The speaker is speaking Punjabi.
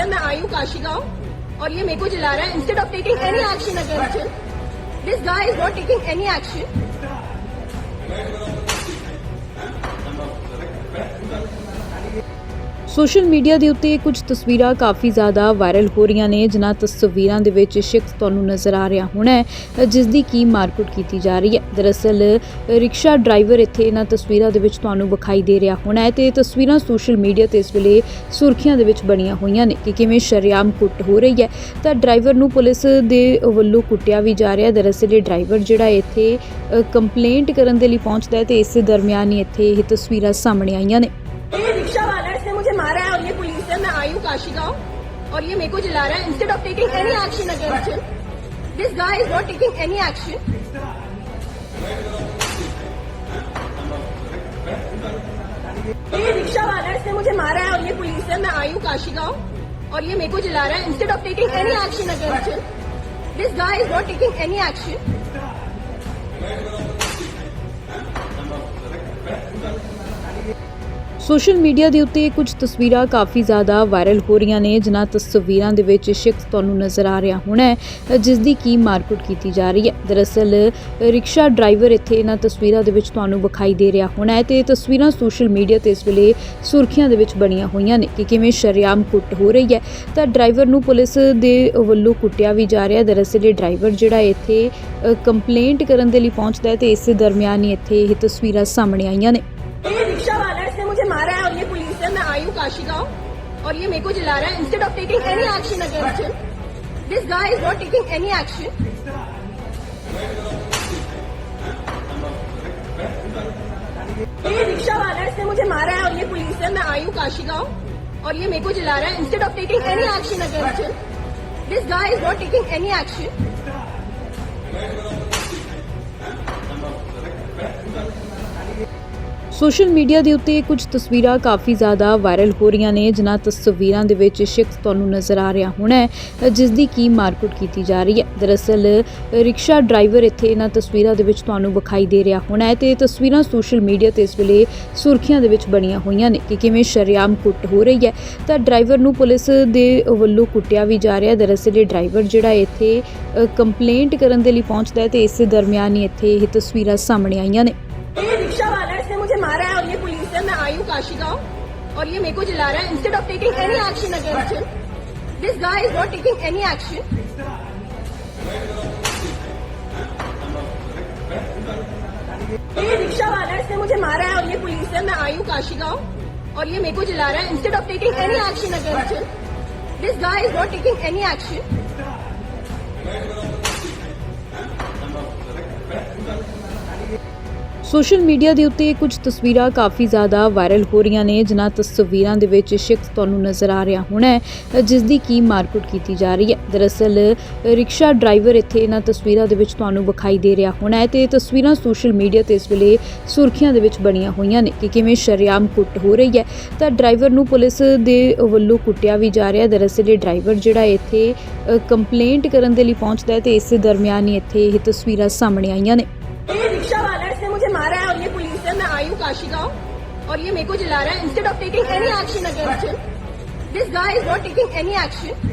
है मैं आई हूँ काशी गाँव और ये मेरे को जला रहा है। Instead of taking any action against him this guy is not taking any action social media ਦੇ ਉੱਤੇ ਕੁਝ ਤਸਵੀਰਾਂ ਕਾਫੀ ਜ਼ਿਆਦਾ ਵਾਇਰਲ ਹੋ ਰਹੀਆਂ ਨੇ, ਜਿਨ੍ਹਾਂ ਤਸਵੀਰਾਂ ਦੇ ਵਿੱਚ ਸ਼ਖਸ ਤੁਹਾਨੂੰ ਨਜ਼ਰ ਆ ਰਿਹਾ ਹੋਣਾ ਹੈ ਜਿਸ ਦੀ ਕੀ ਮਾਰਕੁੱਟ ਕੀਤੀ ਜਾ ਰਹੀ ਹੈ। ਦਰਅਸਲ, ਰਿਕਸ਼ਾ ਡਰਾਈਵਰ ਇੱਥੇ ਇਹਨਾਂ ਤਸਵੀਰਾਂ ਦੇ ਵਿੱਚ ਤੁਹਾਨੂੰ ਵਿਖਾਈ ਦੇ ਰਿਹਾ ਹੋਣਾ ਹੈ ਤੇ ਤਸਵੀਰਾਂ ਸੋਸ਼ਲ ਮੀਡੀਆ ਤੇ ਇਸ ਵੇਲੇ ਸੁਰਖੀਆਂ ਦੇ ਵਿੱਚ ਬਣੀਆਂ ਹੋਈਆਂ ਨੇ ਕਿ ਕਿਵੇਂ ਸ਼ਰਿਆਮ ਕੁੱਟ ਹੋ ਰਹੀ ਹੈ। ਤਾਂ ਡਰਾਈਵਰ ਨੂੰ ਪੁਲਿਸ ਦੇ ਵੱਲੋਂ ਕੁੱਟਿਆ ਵੀ ਜਾ ਰਿਹਾ ਦਰਅਸਲ, ਇਹ ਡਰਾਈਵਰ ਜਿਹੜਾ ਇੱਥੇ ਕੰਪਲੇਂਟ ਕਰਨ ਦੇ ਲਈ ਪਹੁੰਚਦਾ ਹੈ ਤੇ ਇਸ ਦਰਮਿਆਨ ਹੀ ਇੱਥੇ ਇਹ ਤਸਵੀਰਾਂ ਸਾਹਮਣੇ ਆਈਆਂ ਨੇ। ਇਹ ਰਿਕਸ਼ਾ ਵਾਲਾ मारा है और ये पुलिस है, मैं आई हूँ काशी गाँव और ये मेरे को जला रहा है। Instead of taking any action against him this guy is not taking any action ये रिक्शा वाला इसने मुझे मारा है और ये पुलिस है, मैं आई हूँ काशी गाँव और ये मेरे को जला रहा है। Instead of taking any action against him this guy is not taking any action social media ਦੇ ਉੱਤੇ ਕੁਝ ਤਸਵੀਰਾਂ ਕਾਫੀ ਜ਼ਿਆਦਾ ਵਾਇਰਲ ਹੋ ਰਹੀਆਂ ਨੇ, ਜਿਨ੍ਹਾਂ ਤਸਵੀਰਾਂ ਦੇ ਵਿੱਚ ਸ਼ਖਸ ਤੁਹਾਨੂੰ ਨਜ਼ਰ ਆ ਰਿਹਾ ਹੋਣਾ ਹੈ ਜਿਸ ਦੀ ਕੀ ਮਾਰਕੁੱਟ ਕੀਤੀ ਜਾ ਰਹੀ ਹੈ। ਦਰਅਸਲ ਰਿਕਸ਼ਾ ਡਰਾਈਵਰ ਇੱਥੇ ਇਹਨਾਂ ਤਸਵੀਰਾਂ ਦੇ ਵਿੱਚ ਤੁਹਾਨੂੰ ਵਿਖਾਈ ਦੇ ਰਿਹਾ ਹੋਣਾ ਹੈ ਤੇ ਇਹ ਤਸਵੀਰਾਂ ਸੋਸ਼ਲ ਮੀਡੀਆ ਤੇ ਇਸ ਵੇਲੇ ਸੁਰਖੀਆਂ ਦੇ ਵਿੱਚ ਬਣੀਆਂ ਹੋਈਆਂ ਨੇ ਕਿ ਕਿਵੇਂ ਸ਼ਰੇਆਮ ਕੁੱਟ ਹੋ ਰਹੀ ਹੈ। ਤਾਂ ਡਰਾਈਵਰ ਨੂੰ ਪੁਲਿਸ ਦੇ ਵੱਲੋਂ ਕੁੱਟਿਆ ਵੀ ਜਾ ਰਿਹਾ ਦਰਅਸਲ, ਇਹ ਡਰਾਈਵਰ ਜਿਹੜਾ ਇੱਥੇ ਕੰਪਲੇਂਟ ਕਰਨ ਦੇ ਲਈ ਪਹੁੰਚਦਾ ਹੈ ਤੇ ਇਸੇ ਦਰਮਿਆਨ ਹੀ ਇੱਥੇ ਇਹ ਤਸਵੀਰਾਂ ਸਾਹਮਣੇ ਆਈਆਂ ਨੇ। हूँ और ये मेरे को जला रहा है। Instead of taking any action against him this guy is not taking any action ये रिक्शा वाला इसने मुझे मारा है, और ये पुलिस है। मैं आई हूँ काशी गाँव, और ये मेरे को जला रहा है। Instead of taking any action against him this guy is not taking any action social media ਦੇ ਉੱਤੇ ਕੁਝ ਤਸਵੀਰਾਂ ਕਾਫੀ ਜ਼ਿਆਦਾ ਵਾਇਰਲ ਹੋ ਰਹੀਆਂ ਨੇ, ਜਿਨ੍ਹਾਂ ਤਸਵੀਰਾਂ ਦੇ ਵਿੱਚ ਸ਼ਖਸ ਤੁਹਾਨੂੰ ਨਜ਼ਰ ਆ ਰਿਹਾ ਹੋਣਾ ਹੈ ਜਿਸ ਦੀ ਕੀ ਮਾਰਕੁੱਟ ਕੀਤੀ ਜਾ ਰਹੀ ਹੈ। ਦਰਅਸਲ ਰਿਕਸ਼ਾ ਡਰਾਈਵਰ ਇੱਥੇ ਇਹਨਾਂ ਤਸਵੀਰਾਂ ਦੇ ਵਿੱਚ ਤੁਹਾਨੂੰ ਵਿਖਾਈ ਦੇ ਰਿਹਾ ਹੋਣਾ ਹੈ ਤੇ ਤਸਵੀਰਾਂ ਸੋਸ਼ਲ ਮੀਡੀਆ ਤੇ ਇਸ ਵੇਲੇ ਸੁਰਖੀਆਂ ਦੇ ਵਿੱਚ ਬਣੀਆਂ ਹੋਈਆਂ ਨੇ ਕਿ ਕਿਵੇਂ ਸ਼ਰੇਆਮ ਕੁੱਟ ਹੋ ਰਹੀ ਹੈ। ਤਾਂ ਡਰਾਈਵਰ ਨੂੰ ਪੁਲਿਸ ਦੇ ਵੱਲੋਂ ਕੁੱਟਿਆ ਵੀ ਜਾ ਰਿਹਾ ਦਰਅਸਲ, ਇਹ ਡਰਾਈਵਰ ਜਿਹੜਾ ਇੱਥੇ ਕੰਪਲੇਂਟ ਕਰਨ ਦੇ ਲਈ ਪਹੁੰਚਦਾ ਹੈ ਤੇ ਇਸੇ ਦਰਮਿਆਨ ਹੀ ਇੱਥੇ ਇਹ ਤਸਵੀਰਾਂ ਸਾਹਮਣੇ ਆਈਆਂ ਨੇ। मारा है और ये पुलिस है मैं आई हूँ काशी गाँव और ये मेरे को जला रहा है। Instead of taking any action against him this guy is not taking any action ये रिक्शा वाला इसने मुझे मारा है और ये पुलिस है मैं आई हूँ काशी गाँव और ये मेरे को जला रहा है। Instead of taking any action against him this guy is not taking any action social media ਦੇ ਉੱਤੇ ਕੁਝ ਤਸਵੀਰਾਂ ਕਾਫੀ ਜ਼ਿਆਦਾ ਵਾਇਰਲ ਹੋ ਰਹੀਆਂ ਨੇ, ਜਿਨ੍ਹਾਂ ਤਸਵੀਰਾਂ ਦੇ ਵਿੱਚ ਸ਼ਖਸ ਤੁਹਾਨੂੰ ਨਜ਼ਰ ਆ ਰਿਹਾ ਹੋਣਾ ਹੈ ਜਿਸ ਦੀ ਕੀ ਮਾਰਕੁੱਟ ਕੀਤੀ ਜਾ ਰਹੀ ਹੈ। ਦਰਅਸਲ, ਰਿਕਸ਼ਾ ਡਰਾਈਵਰ ਇੱਥੇ ਇਹਨਾਂ ਤਸਵੀਰਾਂ ਦੇ ਵਿੱਚ ਤੁਹਾਨੂੰ ਵਿਖਾਈ ਦੇ ਰਿਹਾ ਹੋਣਾ ਹੈ ਤੇ ਤਸਵੀਰਾਂ ਸੋਸ਼ਲ ਮੀਡੀਆ ਤੇ ਇਸ ਵੇਲੇ ਸੁਰਖੀਆਂ ਦੇ ਵਿੱਚ ਬਣੀਆਂ ਹੋਈਆਂ ਨੇ ਕਿ ਕਿਵੇਂ ਸ਼ਰਿਆਮ ਕੁੱਟ ਹੋ ਰਹੀ ਹੈ। ਤਾਂ ਡਰਾਈਵਰ ਨੂੰ ਪੁਲਿਸ ਦੇ ਵੱਲੋਂ ਕੁੱਟਿਆ ਵੀ ਜਾ ਰਿਹਾ ਦਰਅਸਲ, ਇਹ ਡਰਾਈਵਰ ਜਿਹੜਾ ਇੱਥੇ ਕੰਪਲੇਂਟ ਕਰਨ ਦੇ ਲਈ ਪਹੁੰਚਦਾ ਹੈ ਤੇ ਇਸ ਦਰਮਿਆਨ ਹੀ ਇੱਥੇ ਇਹ ਤਸਵੀਰਾਂ ਸਾਹਮਣੇ ਆਈਆਂ ਨੇ। आशिका हूँ और ये मेरे को जला रहा है instead of taking any action against him this guy is not taking any action